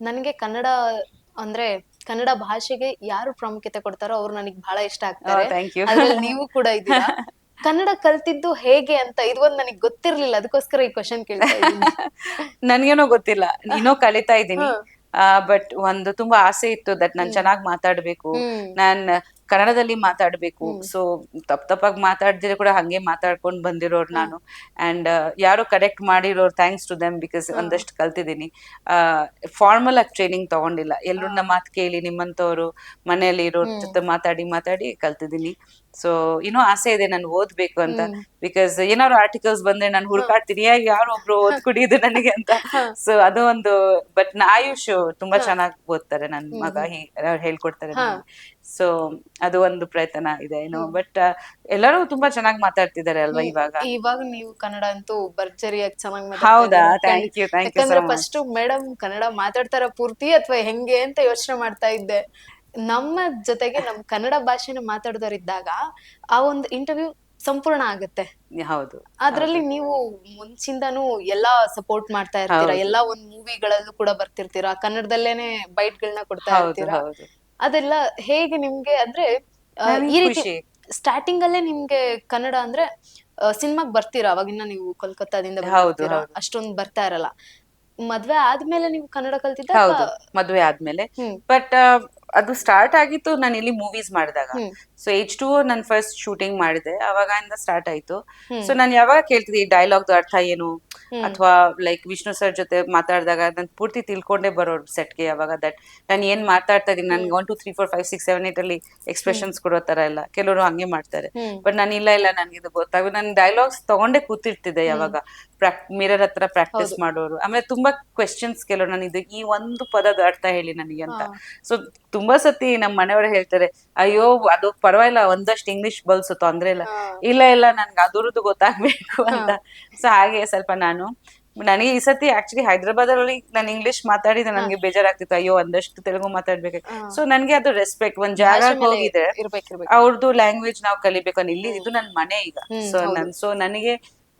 ನನಗೆ ಕನ್ನಡ ಅಂದ್ರೆ ಕನ್ನಡ ಭಾಷೆಗೆ ಯಾರು ಪ್ರಾಮುಖ್ಯತೆ ಕೊಡ್ತಾರೋ ಅವ್ರು ನನಗೆ ಬಹಳ ಇಷ್ಟ ಆಗ್ತಾರೆ. ಅದ್ರಲ್ಲಿ ನೀವು ಕೂಡ ಇದೀರಾ ಕನ್ನಡ ಕಲ್ತಿದ್ದು ಹೇಗೆ ಅಂತ ಇದು ಒಂದ್ ನನಗೆ ಗೊತ್ತಿರ್ಲಿಲ್ಲ ಅದಕ್ಕೋಸ್ಕರ ಈ ಕ್ವಶನ್ ಕೇಳ್ತಾ ಇದ್ದೀನಿ. ನನ್ಗೇನೋ ಗೊತ್ತಿಲ್ಲ ನೀನೋ ಕಲಿತಾ ಇದ್ದೀನಿ. ಬಟ್ ಒಂದು ತುಂಬಾ ಆಸೆ ಇತ್ತು ದಟ್ ನಾನ್ ಚೆನ್ನಾಗಿ ಮಾತಾಡ್ಬೇಕು. ಹ್ಮ್. ನಾನ್ ಕನ್ನಡದಲ್ಲಿ ಮಾತಾಡ್ಬೇಕು. ಸೊ ತಪ್ಪ ತಪ್ಪಾಗಿ ಮಾತಾಡ್ದಿದ್ರೆ ಕೂಡ ಹಂಗೆ ಮಾತಾಡ್ಕೊಂಡು ಬಂದಿರೋರು ನಾನು. ಅಂಡ್ ಯಾರು ಕರೆಕ್ಟ್ ಮಾಡಿರೋರು ಥ್ಯಾಂಕ್ಸ್ ಟು ದೆಮ್ ಬಿಕಾಸ್ ಒಂದಷ್ಟು ಕಲ್ತಿದ್ದೀನಿ. ಫಾರ್ಮಲ್ ಆಗಿ ಟ್ರೈನಿಂಗ್ ತಗೊಂಡಿಲ್ಲ. ಎಲ್ಲರನ್ನ ಮಾತು ಕೇಳಿ ನಿಮ್ಮಂತವ್ರು ಮನೆಯಲ್ಲಿ ಇರೋರ್ ಜೊತೆ ಮಾತಾಡಿ ಮಾತಾಡಿ ಕಲ್ತಿದ್ದೀನಿ. ಸೊ ಏನೋ ಆಸೆ ಇದೆ ನಾನು ಓದ್ಬೇಕು ಅಂತ. ಬಿಕಾಸ್ ಏನಾದ್ರು ಆರ್ಟಿಕಲ್ಸ್ ಬಂದ್ರೆ ನಾನು ಹುಡುಕಾಡ್ತೀನಿ "ಯಾ, ಯಾರು ಒಬ್ರು ಓದ್ಕೊಡಿ ಇದು ನನಗೆ ಅಂತ. ಸೊ ಅದು ಒಂದು ಬಟ್ ಆಯುಷ್ ತುಂಬಾ ಚೆನ್ನಾಗಿ ಓದ್ತಾರೆ ನನ್ ಮಗ ಹೇಳ್ಕೊಡ್ತಾರೆ ಸೊ ಅದು ಒಂದು ಪ್ರಯತ್ನ ಇದೆ ಏನೋ. ಬಟ್ ಎಲ್ಲರೂ ತುಂಬಾ ಚೆನ್ನಾಗಿ ಮಾತಾಡ್ತಿದ್ದಾರೆ ಅಲ್ವಾ ಇವಾಗ? ಇವಾಗ ನೀವು ಕನ್ನಡ ಅಂತೂ ಭರ್ಜರಿಯಾಗಿ ಚೆನ್ನಾಗಿ ಹೌದಾ? Thank you thank you first madam Kannada ಮಾತಾಡ್ತಾರ ಪೂರ್ತಿ ಅಥವಾ ಹೆಂಗೆ ಅಂತ ಯೋಚನೆ ಮಾಡ್ತಾ ಇದ್ದೆ. ನಮ್ಮ ಜೊತೆಗೆ ನಮ್ ಕನ್ನಡ ಭಾಷೆನ ಮಾತಾಡೋರಿದ್ದಾಗ ಆ ಒಂದು ಇಂಟರ್ವ್ಯೂ ಸಂಪೂರ್ಣ ಆಗುತ್ತೆ. ಹೌದು. ಅದ್ರಲ್ಲಿ ನೀವು ಮುಂಚಿಂದಾನು ಎಲ್ಲಾ ಸಪೋರ್ಟ್ ಮಾಡ್ತಾ ಇರ್ತೀರಾ? ಎಲ್ಲಾ ಒಂದ್ ಮೂವಿಗಳಲ್ಲೂ ಕೂಡ ಬರ್ತಿರ್ತೀರಾ? ಕನ್ನಡದಲ್ಲೇನೆ ಬೈಟ್ ಗಳನ್ನ ಕೊಡ್ತಾ ಇರ್ತೀರಾ? ಅದೆಲ್ಲ ಹೇಗೆ ನಿಮ್ಗೆ ಅಂದ್ರೆ ಆ, ಈ ರೀತಿ ಖುಷಿ. ಸ್ಟಾರ್ಟಿಂಗ್ ಅಲ್ಲೇ ನಿಮ್ಗೆ ಕನ್ನಡ ಅಂದ್ರೆ ಸಿನಿಮಾಗ್ ಬರ್ತೀರಾ? ಅವಾಗಿನ್ನ ನೀವು ಕೋಲ್ಕತ್ತಾದಿಂದ ಹೌದು, ಬಂದಿರ್ತೀರಾ. ಹೌದು. ಅಷ್ಟೊಂದ್ ಬರ್ತಾ ಇರಲ್ಲ. ಮದ್ವೆ ಆದ್ಮೇಲೆ ನೀವು ಕನ್ನಡ ಕಲ್ತಿದ್ದ ಹೌದು ಮದ್ವೆ ಆದ್ಮೇಲೆ ಬಟ್ ಅದು ಸ್ಟಾರ್ಟ್ ಆಗಿತ್ತು ನಾನು ಇಲ್ಲಿ ಮೂವೀಸ್ ಮಾಡಿದಾಗ. ಸೊ ಏಜ್ ಟು ನನ್ ಫಸ್ಟ್ ಶೂಟಿಂಗ್ ಮಾಡಿದೆ ಅವಾಗಿಂದ ಸ್ಟಾರ್ಟ್ ಆಯ್ತು. ಸೊ ನಾನು ಯಾವಾಗ ಕೇಳ್ತಿದ್ದೆ ಈ ಡೈಲಾಗ್ ಅರ್ಥ ಏನು. ಅಥವಾ ಲೈಕ್ ವಿಷ್ಣು ಸರ್ ಜೊತೆ ಮಾತಾಡಿದಾಗ ನಾನು ಪೂರ್ತಿ ತಿಳ್ಕೊಂಡೇ ಬರೋರು ಸೆಟ್ಗೆ ಯಾವಾಗ ದಟ್ ನಾನು ಏನ್ ಮಾತಾಡ್ತಾ ಇದೀನಿ ನನ್ಗೆ one two three four five six seven eight ಅಲ್ಲಿ ಎಕ್ಸ್ಪ್ರೆಷನ್ಸ್ ಕೊಡೋ ತರ ಇಲ್ಲ. ಕೆಲವರು ಹಂಗೆ ಮಾಡ್ತಾರೆ. ಬಟ್ ನಾನು ಇಲ್ಲ ಇಲ್ಲ ನನ್ಗೆ ಇದು ಗೊತ್ತಾಗ ನಾನು ಡೈಲಾಗ್ಸ್ ತಗೊಂಡೇ ಕೂತಿರ್ತಿದ್ದೆ ಯಾವಾಗ. ಮಿರರ್ ಹತ್ರ ಪ್ರಾಕ್ಟೀಸ್ ಮಾಡೋರು. ಆಮೇಲೆ ತುಂಬಾ ಕ್ವೆಶನ್ಸ್ ಕೆಲವರು ನಾನು ಇದು ಈ ಒಂದು ಪದದ ಅರ್ಥ ಹೇಳಿ ನನಗೆ ಅಂತ. ಸೊ ತುಂಬಾ ಸತಿ ನಮ್ಮ ಮನೆಯವರು ಹೇಳ್ತಾರೆ ಅಯ್ಯೋ ಅದು ಪರವಾಗಿಲ್ಲ ಒಂದಷ್ಟು ಇಂಗ್ಲಿಷ್ ಬಲ್ಸು ತೊಂದ್ರೆ ಇಲ್ಲ. ಇಲ್ಲ ಇಲ್ಲ ನನ್ಗೆ ಅದರದ್ದು ಗೊತ್ತಾಗ್ಬೇಕು ಅಂತ. ಸೊ ಹಾಗೆ ಸ್ವಲ್ಪ ನಾನು ನನಗೆ ಈ ಸತಿ ಆಕ್ಚುಲಿ ಹೈದರಾಬಾದ್ ಅಲ್ಲಿ ನಾನು ಇಂಗ್ಲಿಷ್ ಮಾತಾಡಿದ್ರೆ ನನಗೆ ಬೇಜಾರಾಗ್ತಿತ್ತು. ಅಯ್ಯೋ ಒಂದಷ್ಟು ತೆಲುಗು ಮಾತಾಡ್ಬೇಕು. ಸೊ ನನ್ಗೆ ಅದು ರೆಸ್ಪೆಕ್ಟ್ ಒಂದ್ ಜಾಗ ಹೋಗಿದೆ ಇರ್ಬೇಕಿರ್ಬೇಕು. ಅವ್ರದ್ದು ಲ್ಯಾಂಗ್ವೇಜ್ ನಾವು ಕಲಿಬೇಕು. ಇಲ್ಲಿ ಇದು ನನ್ನ ಮನೆ ಈಗ. ಸೊ ನನ್ ಸೊ ನನಗೆ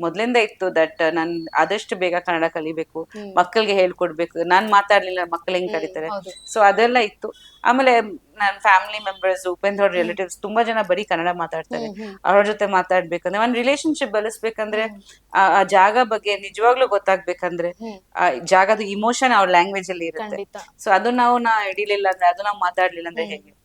ಮೊದ್ಲಿಂದ ಇತ್ತು ದಟ್ ನಾನ್ ಆದಷ್ಟು ಬೇಗ ಕನ್ನಡ ಕಲಿಬೇಕು ಮಕ್ಕಳಿಗೆ ಹೇಳ್ಕೊಡ್ಬೇಕು. ನಾನ್ ಮಾತಾಡ್ಲಿಲ್ಲ ಮಕ್ಕಳು ಹೆಂಗ್ ಕಲಿತಾರೆ. ಸೊ ಅದೆಲ್ಲ ಇತ್ತು. ಆಮೇಲೆ ನನ್ನ ಫ್ಯಾಮಿಲಿ ಮೆಂಬರ್ಸ್ ಉಪೇಂದ್ರ ಅವ್ರ ರಿಲೇಟಿವ್ಸ್ ತುಂಬಾ ಜನ ಬರೀ ಕನ್ನಡ ಮಾತಾಡ್ತಾರೆ. ಅವ್ರ ಜೊತೆ ಮಾತಾಡ್ಬೇಕಂದ್ರೆ ಒಂದ್ ರಿಲೇಶನ್ಶಿಪ್ ಬೆಳೆಸ್ಬೇಕಂದ್ರೆ ಆ ಆ ಜಾಗ ಬಗ್ಗೆ ನಿಜವಾಗ್ಲೂ ಗೊತ್ತಾಗ್ಬೇಕಂದ್ರೆ ಆ ಜಾಗದ ಇಮೋಷನ್ ಅವ್ರ ಲ್ಯಾಂಗ್ವೇಜ್ ಅಲ್ಲಿ ಇರುತ್ತೆ. ಸೊ ಅದು ನಾವು ನಾ ಹಿಡಿಲಿಲ್ಲ ಅಂದ್ರೆ ಅದು ನಾವು ಮಾತಾಡ್ಲಿಲ್ಲ ಅಂದ್ರೆ ಹೇಗೆ?